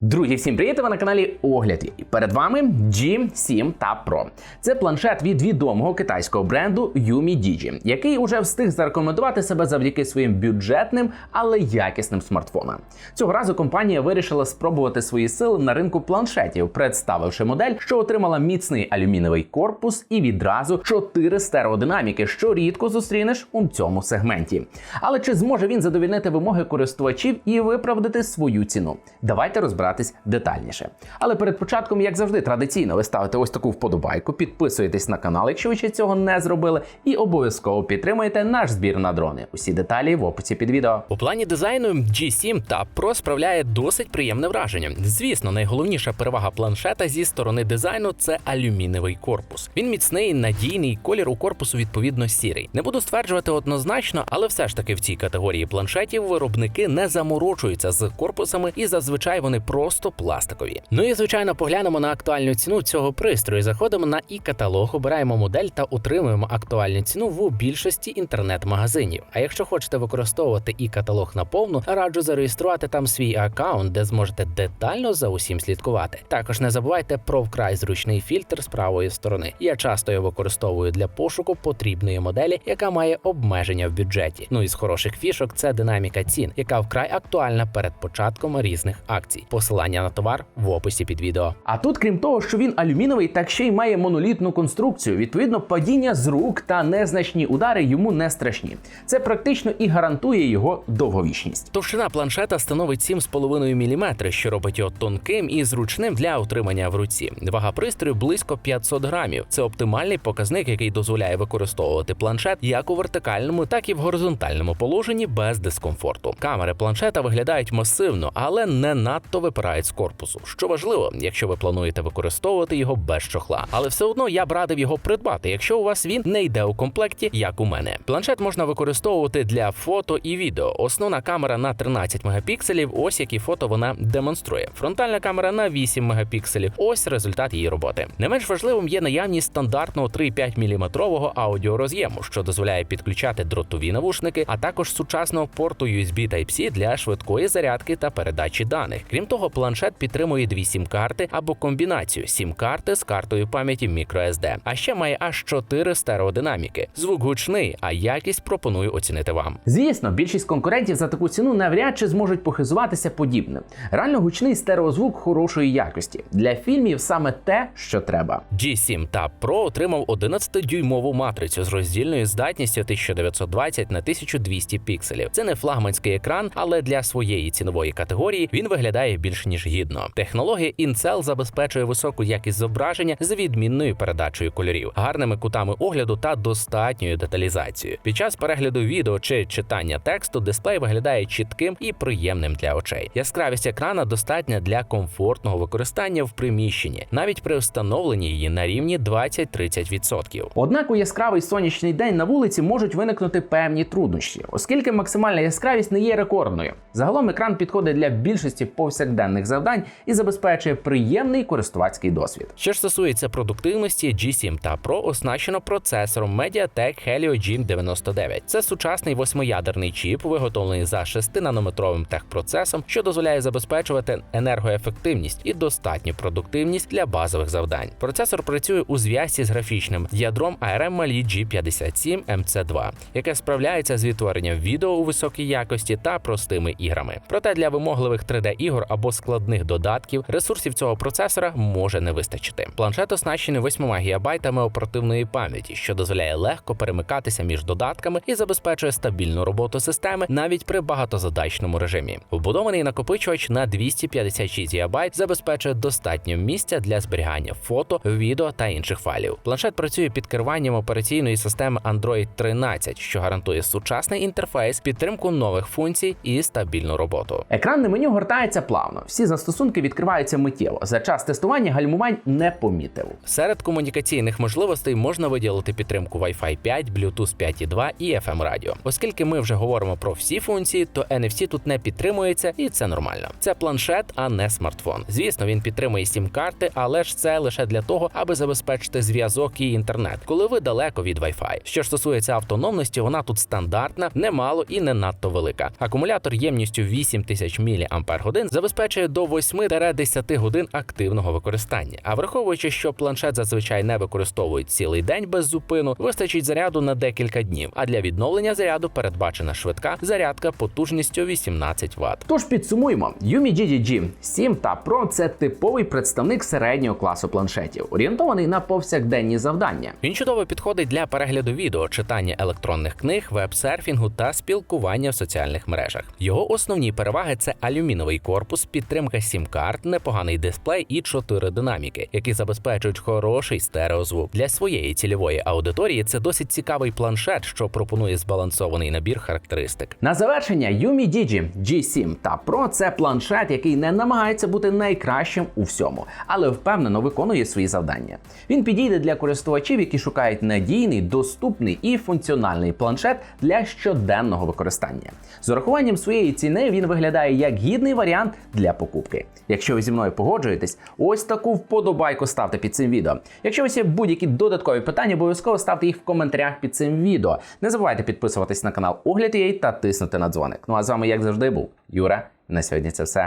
Друзі, всім привіт! Ви на каналі Огляд. І перед вами G7 Tab Pro. Це планшет від відомого китайського бренду Yumi Digi, який уже встиг зарекомендувати себе завдяки своїм бюджетним, але якісним смартфонам. Цього разу компанія вирішила спробувати свої сили на ринку планшетів, представивши модель, що отримала міцний алюмінієвий корпус і відразу 4 стереодинаміки, що рідко зустрінеш у цьому сегменті. Але чи зможе він задовільнити вимоги користувачів і виправдати свою ціну? Давайте розбиратися детальніше. Але перед початком, як завжди, традиційно ви ставите ось таку вподобайку, підписуєтесь на канал, якщо ви ще цього не зробили, і обов'язково підтримуєте наш збір на дрони. Усі деталі в описі під відео. У плані дизайну G7 Tab Pro справляє досить приємне враження. Звісно, найголовніша перевага планшета зі сторони дизайну це алюмінієвий корпус. Він міцний, надійний, колір у корпусу відповідно сірий. Не буду стверджувати однозначно, але все ж таки в цій категорії планшетів виробники не заморочуються з корпусами, і зазвичай вони просто пластикові. Ну і звичайно, поглянемо на актуальну ціну цього пристрою. Заходимо на і каталог, обираємо модель та отримуємо актуальну ціну в більшості інтернет-магазинів. А якщо хочете використовувати і каталог наповну, раджу зареєструвати там свій аккаунт, де зможете детально за усім слідкувати. Також не забувайте про вкрай зручний фільтр з правої сторони. Я часто його використовую для пошуку потрібної моделі, яка має обмеження в бюджеті. Ну і з хороших фішок це динаміка цін, яка вкрай актуальна перед початком різних акцій. Посилання на товар в описі під відео. А тут, крім того, що він алюміновий, так ще й має монолітну конструкцію. Відповідно, падіння з рук та незначні удари йому не страшні. Це практично і гарантує його довговічність. Товщина планшета становить 7,5 мм, що робить його тонким і зручним для утримання в руці. Вага пристрою близько 500 грамів. Це оптимальний показник, який дозволяє використовувати планшет як у вертикальному, так і в горизонтальному положенні без дискомфорту. Камери планшета виглядають масивно, але не надто випирають корпусу. Що важливо, якщо ви плануєте використовувати його без чохла. Але все одно я б радив його придбати, якщо у вас він не йде у комплекті, як у мене. Планшет можна використовувати для фото і відео. Основна камера на 13 мегапікселів. Ось які фото вона демонструє. Фронтальна камера на 8 мегапікселів. Ось результат її роботи. Не менш важливим є наявність стандартного 3,5 мм аудіороз'єму, що дозволяє підключати дротові навушники, а також сучасного порту USB Type-C для швидкої зарядки та передачі даних. Крім того, планшет підтримує дві сім-карти або комбінацію сім-карти з картою пам'яті microSD. А ще має аж 4 стереодинаміки. Звук гучний, а якість пропоную оцінити вам. Звісно, більшість конкурентів за таку ціну навряд чи зможуть похизуватися подібним. Реально гучний стереозвук хорошої якості. Для фільмів саме те, що треба. G7 Tab Pro отримав 11-дюймову матрицю з роздільною здатністю 1920 на 1200 пікселів. Це не флагманський екран, але для своєї цінової категорії він виглядає більш ніж гідно. Технологія Incel забезпечує високу якість зображення з відмінною передачею кольорів, гарними кутами огляду та достатньою деталізацією. Під час перегляду відео чи читання тексту дисплей виглядає чітким і приємним для очей. Яскравість екрана достатня для комфортного використання в приміщенні, навіть при встановленні її на рівні 20-30%. Однак у яскравий сонячний день на вулиці можуть виникнути певні труднощі, оскільки максимальна яскравість не є рекордною. Загалом екран підходить для більшості повсякденних завдань і забезпечує приємний користувацький досвід. Що ж стосується продуктивності, G7 та Pro оснащено процесором MediaTek Helio G99. Це сучасний восьмиядерний чіп, виготовлений за 6-нанометровим техпроцесом, що дозволяє забезпечувати енергоефективність і достатню продуктивність для базових завдань. Процесор працює у зв'язці з графічним ядром ARM Mali G57 MC2, яке справляється з відтворенням відео у високій якості та простими іграми. Проте для вимогливих 3D-ігор або складних додатків ресурсів цього процесора може не вистачити. Планшет оснащений 8 ГБ оперативної пам'яті, що дозволяє легко перемикатися між додатками і забезпечує стабільну роботу системи навіть при багатозадачному режимі. Вбудований накопичувач на 256 ГБ забезпечує достатньо місця для зберігання фото, відео та інших файлів. Планшет працює під керуванням операційної системи Android 13, що гарантує сучасний інтерфейс, підтримку нових функцій і стабільну роботу. Екранне меню гортається плавно. Всі застосунки відкриваються миттєво. За час тестування гальмувань не помітив. Серед комунікаційних можливостей можна виділити підтримку Wi-Fi 5, Bluetooth 5.2 і FM радіо. Оскільки ми вже говоримо про всі функції, то NFC тут не підтримується, і це нормально. Це планшет, а не смартфон. Звісно, він підтримує сім-карти, але ж це лише для того, аби забезпечити зв'язок і інтернет, коли ви далеко від Wi-Fi. Що стосується автономності, вона тут стандартна, немало і не надто велика. Акумулятор ємністю 8000 мАч забезпечує забезпечує до 8-10 годин активного використання. А враховуючи, що планшет зазвичай не використовують цілий день без зупину, вистачить заряду на декілька днів. А для відновлення заряду передбачена швидка зарядка потужністю 18 Вт. Тож підсумуємо, Yumi GDG 7 та Pro – це типовий представник середнього класу планшетів, орієнтований на повсякденні завдання. Він чудово підходить для перегляду відео, читання електронних книг, веб-серфінгу та спілкування в соціальних мережах. Його основні переваги це алюміновий корпус, підтримка сім-карт, непоганий дисплей і чотири динаміки, які забезпечують хороший стереозвук. Для своєї цільової аудиторії це досить цікавий планшет, що пропонує збалансований набір характеристик. На завершення Yumi Digi G7 та Pro – це планшет, який не намагається бути найкращим у всьому, але впевнено виконує свої завдання. Він підійде для користувачів, які шукають надійний, доступний і функціональний планшет для щоденного використання. З урахуванням своєї ціни він виглядає як гідний варіант для покупки. Якщо ви зі мною погоджуєтесь, ось таку вподобайку ставте під цим відео. Якщо у вас є будь-які додаткові питання, обов'язково ставте їх в коментарях під цим відео. Не забувайте підписуватись на канал Огляд.ua та тиснути на дзвоник. Ну а з вами, як завжди, був Юра. На сьогодні це все.